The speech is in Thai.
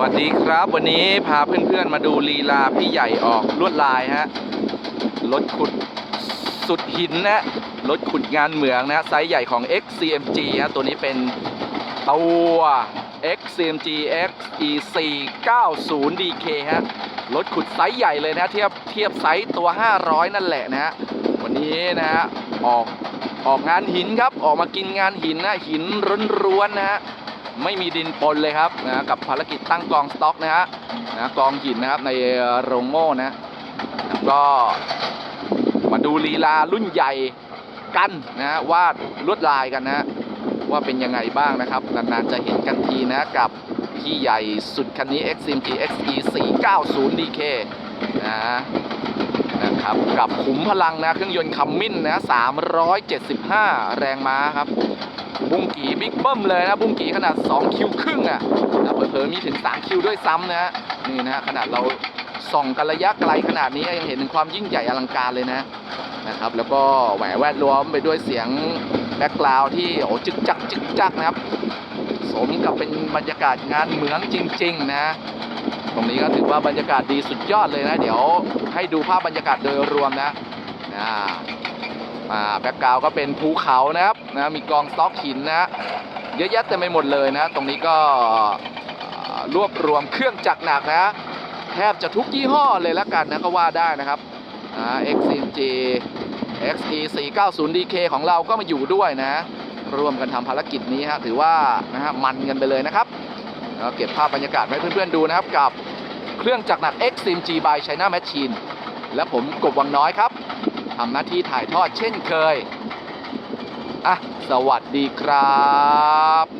วัสดีครับ วันนี้พาเพื่อนๆมาดูลีลาพี่ใหญ่ออกลวดลายฮะรถขุดสุดหินนะรถขุดงานเหมืองนะไซส์ใหญ่ของ XCMG ฮะตัวนี้เป็นตัว XCMG XE4 90 DK ฮะรถขุดไซส์ใหญ่เลยนะเทียบเทียบไซส์ตัว 500 นั่นแหละนะฮะวันนี้นะฮะออกออกงานหินครับออกมากินงานหินนะหินร้วนๆนะฮะ ไม่มีดินปนเลยครับนะกับภารกิจตั้งกองสต็อกนะฮะนะกองหินนะครับในโรงโม่นะก็มาดูลีลารุ่นใหญ่กันนะวาดลวดลายกันนะฮะว่าเป็นยังไงบ้างนะครับ นานๆจะเห็นกันทีนะกับพี่ใหญ่สุดคันนี้ XMG XE 490 DK นะ นะครับกับขุมพลังนะเครื่องยนต์คัมมินนะ375 แรงม้าครับบุ้งกีบิ๊กเบิ้มเลยนะบุ้งกีขนาด 2 คิวครึ่งอะนะเผลอๆมีถึง 3 คิวด้วยซ้ำนะฮะนี่นะฮะขนาดเราส่องกันระยะไกลขนาดนี้ยังเห็นถึงความยิ่งใหญ่อลังการเลยนะนะครับแล้วก็แหวแวดล้อมไปด้วยเสียงแบ็กกราวที่โอ้จึกจักจึกจักนะครับ สมกับเป็นบรรยากาศงานเหมืองจริง ๆ นะ รงนี้ก็ถือว่าบรรยากาศดีสุดยอดเลยนะ เดี๋ยวให้ดูภาพบรรยากาศโดยรวมนะนะอ่าแบ็กกราวก็เป็นภูเขานะครับนะมีกองสต็อกหินนะเยอะแยะเต็มไปหมดเลยนะ ตรงนี้ก็รวบรวมเครื่องจักรหนักนะแทบจะทุกยี่ห้อเลยละกันนะก็ว่าได้นะครับอ่า XCG XE 490 DK ของเราก็มาอยู่ด้วยนะ ร่วมกันทำภารกิจนี้ฮะถือว่านะฮะมันกันไปเลยนะครับเก็บภาพบรรยากาศไว้ให้เพื่อนๆดูนะครับกับ เครื่องจักรหนัก XCMG by China Machine และผมกบวังน้อยครับทำหน้าที่ถ่ายทอดเช่นเคย อะ สวัสดีครับ